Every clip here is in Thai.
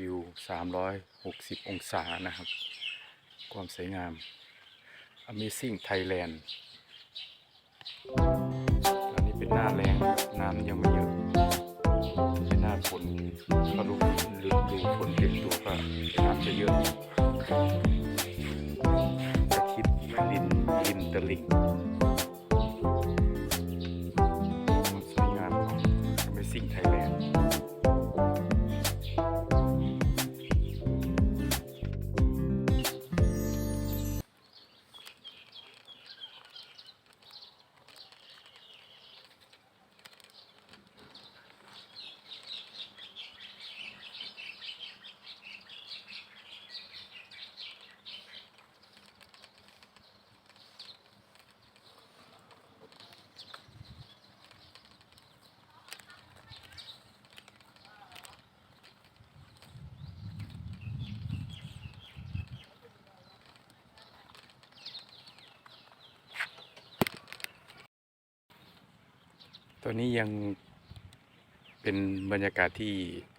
วิว 360 องศานะครับ ความสวยงาม Amazing Thailand ตอนนี้เป็นหน้าแรงน้ำยังไม่เยอะ เป็นหน้าฝนก็ดูดูดูฝนเต็มตัวก็น้ำจะเยอะจะคิดริมริมตลิ่ง อนนี้ยังเป็นบรรยากาศที่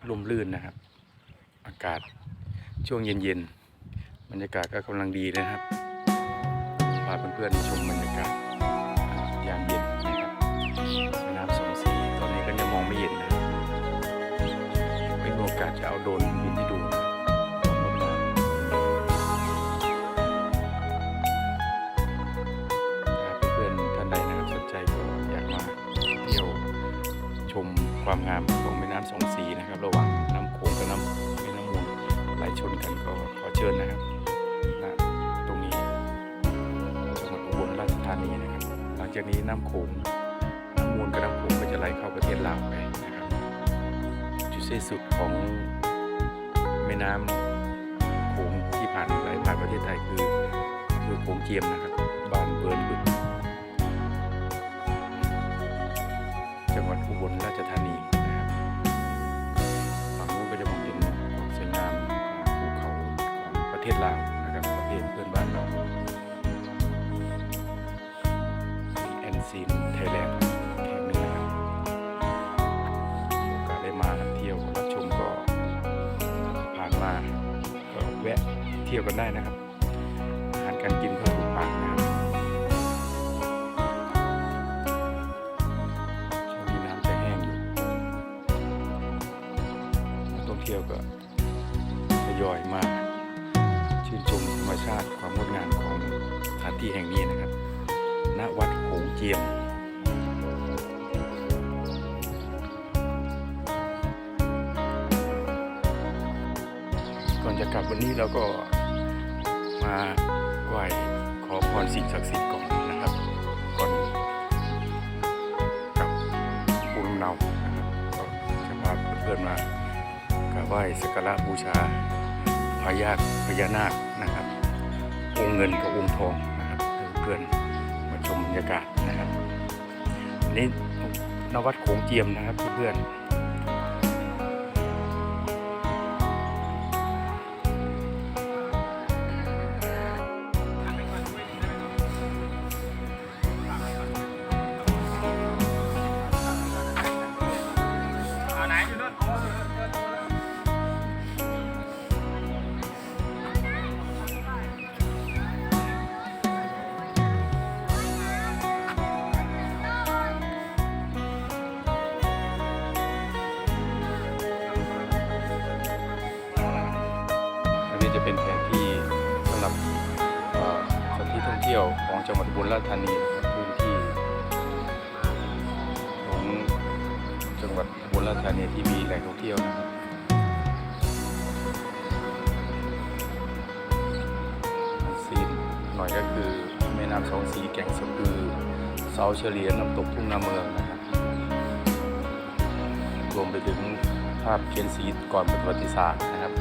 ร่มรื่นนะครับ อากาศช่วงเย็นๆ บรรยากาศก็กำลังดีนะครับพาเพื่อนๆชมบรรยากาศยามเย็นนะครับแม่น้ำสองสีตอนนี้ก็ยังมองไม่เห็นนะไม่มีโอกาสจะเอาโดน ความงามของแม่น้ำสองสีนะครับ ระหว่างน้ำโขงกับน้ำแม่น้ำมูลไหลชนกันก็ขอเชิญนะครับณตรงนี้จังหวัดอุบลราชธานีนะครับ หลังจากนี้น้ำโขงน้ำมูลกับน้ำโขงก็จะไหลเข้าประเทศลาวไปนะครับ จุดสิ้นสุดของแม่น้ำโขงที่ผ่านไหลผ่านประเทศไทยคือคือโขงเจียมนะครับบ้านเบิร์นบึกจังหวัดอุบลราช ศลาวนะครับประเทศเพื่อนบ้านเราแอนซีนไทยแลนด์แห่งหนึ่งนะครับโอกาสได้มาเที่ยวรับชมก็ผ่านมาก็แวะเที่ยวกันได้นะครับอาหารการกินก็ถูกปากนะครับช่วงนี้น้ำจะแห้งอยู่นักท่องเที่ยวก็ทยอยมาชื่น ชาติความงดงามของสถานที่แห่งนี้นะครับ ณ วัดโขงเจียมก่อนจะกลับวันนี้เราก็มาไหว้ขอพรสิ่งศักดิ์สิทธิ์ก่อนนะครับ ก่อนกลับภูมิลำเนานะครับก็จะพาเพื่อนๆมากราบไหว้สักการะบูชาพญาพญานาคนะครับ องค์เงินกับองค์ทองนะครับเพื่อนมาชมบรรยากาศนะครับ อันนี้นวัดโขงเจียมนะครับเพื่อน ที่ยวของจังหวัดอุบลราชธานีรับพื้นที่ของจังหวัดอุบลราชธานีที่มีแหล่งท่องเที่ยวนะครับซีนหน่อยก็คือแม่น้ำสองสีแก่งสะพือเสาเฉลียน้ำตกทุ่งนาเมืองนะครับรวมไปถึงภาพเขียนสีก่อนประวัติศาสตร์นะครับ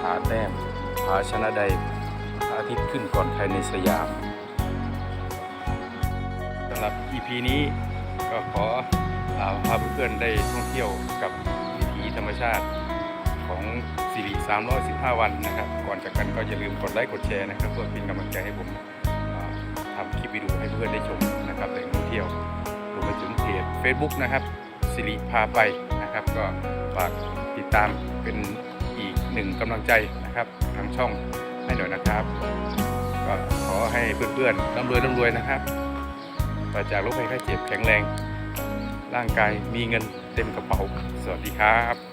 ผาแต้มผาชนะใด อาทิตย์ขึ้นก่อนใครในสยามสำหรับ EP นี้ก็ขอพาเพื่อนๆได้ท่องเที่ยวกับวิถีธรรมชาติของสิริ315 วันนะครับ ก่อนจากกันก็อย่าลืมกดไลค์กดแชร์นะครับ เพื่อเป็นกำลังใจให้ผมทำคลิปวิดีโอให้เพื่อนได้ชมนะครับแหล่งท่องเที่ยวรวมไปถึงเพจ Facebook นะครับสิริพาไปนะครับ ก็ฝากติดตามเป็นอีกหนึ่งกำลังใจนะครับทางช่อง ให้หน่อยนะครับ ก็ขอให้เพื่อนๆร่ำรวยร่ำรวยนะครับปราจากโรคภัยไข้เจ็บแข็งแรง ร่างกายมีเงินเต็มกระเป๋า สวัสดีครับ